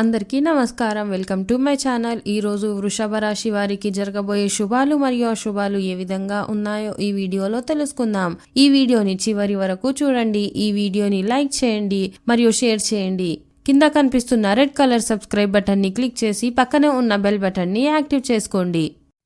అందరికీ నమస్కారం. Welcome to my channel. ఈ రోజు వృషభ రాశి వారికి జరగబోయే శుభాలు మరియు అశుభాలు ఏ విధంగా ఉన్నాయో ఈ వీడియోలో తెలుసుకుందాం. ఈ వీడియోని చివరి వరకు చూడండి. ఈ వీడియోని లైక్ చేయండి మరియు షేర్ చేయండి. కింద కనిపిస్తున్న రెడ్ కలర్ సబ్స్క్రైబ్ బటన్ని క్లిక్ చేసి పక్కనే ఉన్న బెల్ బటన్ని యాక్టివ్ చేసుకోండి.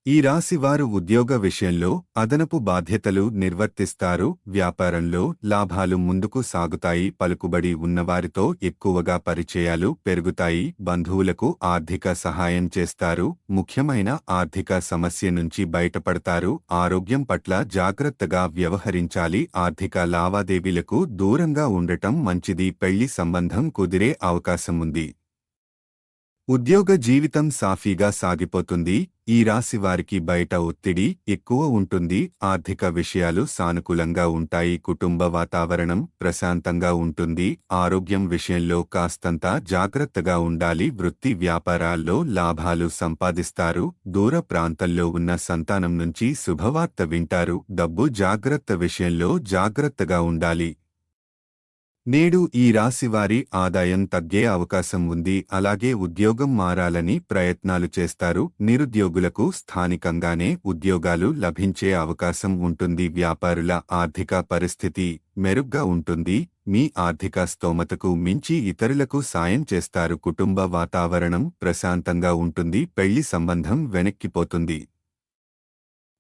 ఈ రాశివారు ఉద్యోగ విషయంలో అదనపు బాధ్యతలు నిర్వర్తిస్తారు వ్యాపారంలో లాభాలు ముందుకు సాగుతాయి పలుకుబడి ఉన్నవారితో ఎక్కువగా పరిచయాలు పెరుగుతాయి బంధువులకు ఆర్థిక సహాయం చేస్తారు ముఖ్యమైన ఆర్థిక సమస్య నుంచి బయటపడతారు ఆరోగ్యం పట్ల జాగ్రత్తగా వ్యవహరించాలి ఆర్థిక లావాదేవీలకు దూరంగా ఉండటం మంచిది పెళ్ళి సంబంధం కుదిరే అవకాశం ఉంది ఉద్యోగ జీవితం సాఫీగా సాగిపోతుంది ఈ రాశి వారికి బయట ఒత్తిడి ఎక్కువ ఉంటుంది. ఆర్థిక విషయాలు సానుకూలంగా ఉంటాయి. కుటుంబ వాతావరణం ప్రశాంతంగా ఉంటుంది. ఆరోగ్యం విషయంలో కాస్తంత జాగ్రత్తగా ఉండాలి. వృత్తి వ్యాపారాల్లో లాభాలు సంపాదిస్తారు. దూర ప్రాంతంలో ఉన్న సంతానం నుంచి శుభవార్త వింటారు. డబ్బు జాగ్రత్త విషయంలో జాగ్రత్తగా ఉండాలి. నేడు ఈ రాశివారి ఆదాయం తగ్గే అవకాశం ఉంది అలాగే ఉద్యోగం మారాలని ప్రయత్నాలు చేస్తారు నిరుద్యోగులకు స్థానికంగానే ఉద్యోగాలు లభించే అవకాశం ఉంటుంది వ్యాపారుల ఆర్థిక పరిస్థితి మెరుగ్గా ఉంటుంది మీ ఆర్థిక స్తోమతకు మించి ఇతరులకు సాయం చేస్తారు కుటుంబ వాతావరణం ప్రశాంతంగా ఉంటుంది పెళ్ళి సంబంధం వెనక్కిపోతుంది.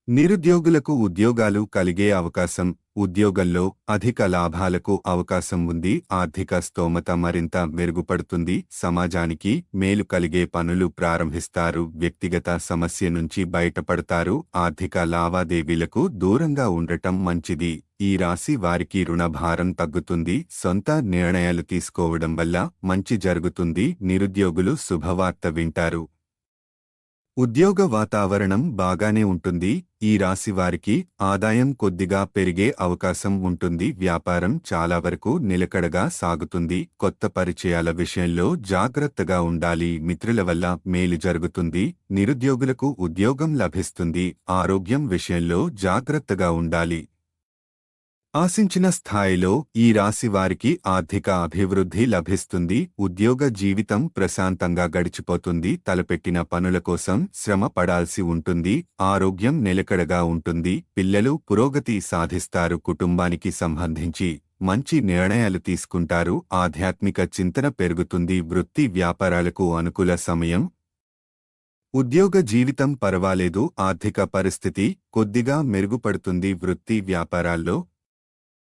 నిరుద్యోగులకు ఉద్యోగాలు కలిగే అవకాశం ఉద్యోగంలో అధిక లాభాలకు అవకాశం ఉంది ఆర్థిక స్తోమత మరింత మెరుగుపడుతుంది సమాజానికి మేలు కలిగే పనులు ప్రారంభిస్తారు వ్యక్తిగత సమస్య నుంచి బయటపడతారు ఆర్థిక లావాదేవీలకు దూరంగా ఉండటం మంచిది. ఈ రాశి వారికి రుణభారం తగ్గుతుంది సొంత నిర్ణయాలు తీసుకోవడం వల్ల మంచి జరుగుతుంది నిరుద్యోగులు శుభవార్త వింటారు. ఉద్యోగ వాతావరణం బాగానే ఉంటుంది ఈ రాశి వారికి ఆదాయం కొద్దిగా పెరిగే అవకాశం ఉంటుంది వ్యాపారం చాలా వరకు నిలకడగా సాగుతుంది కొత్త పరిచయాల విషయంలో జాగ్రత్తగా ఉండాలి మిత్రుల వల్ల మేలు జరుగుతుంది నిరుద్యోగులకు ఉద్యోగం లభిస్తుంది ఆరోగ్యం విషయంలో జాగ్రత్తగా ఉండాలి. ఆశించిన స్థాయిలో ఈ రాశి వారికి ఆర్థిక అభివృద్ధి లభిస్తుంది ఉద్యోగ జీవితం ప్రశాంతంగా గడిచిపోతుంది తలపెట్టిన పనుల కోసం శ్రమ పడాల్సి ఉంటుంది ఆరోగ్యం నిలకడగా ఉంటుంది పిల్లలు పురోగతి సాధిస్తారు కుటుంబానికి సంబంధించి మంచి నిర్ణయాలు తీసుకుంటారు ఆధ్యాత్మిక చింతన పెరుగుతుంది వృత్తి వ్యాపారాలకు అనుకూల సమయం. ఉద్యోగ జీవితం పర్వాలేదు ఆర్థిక పరిస్థితి కొద్దిగా మెరుగుపడుతుంది వృత్తి వ్యాపారాల్లో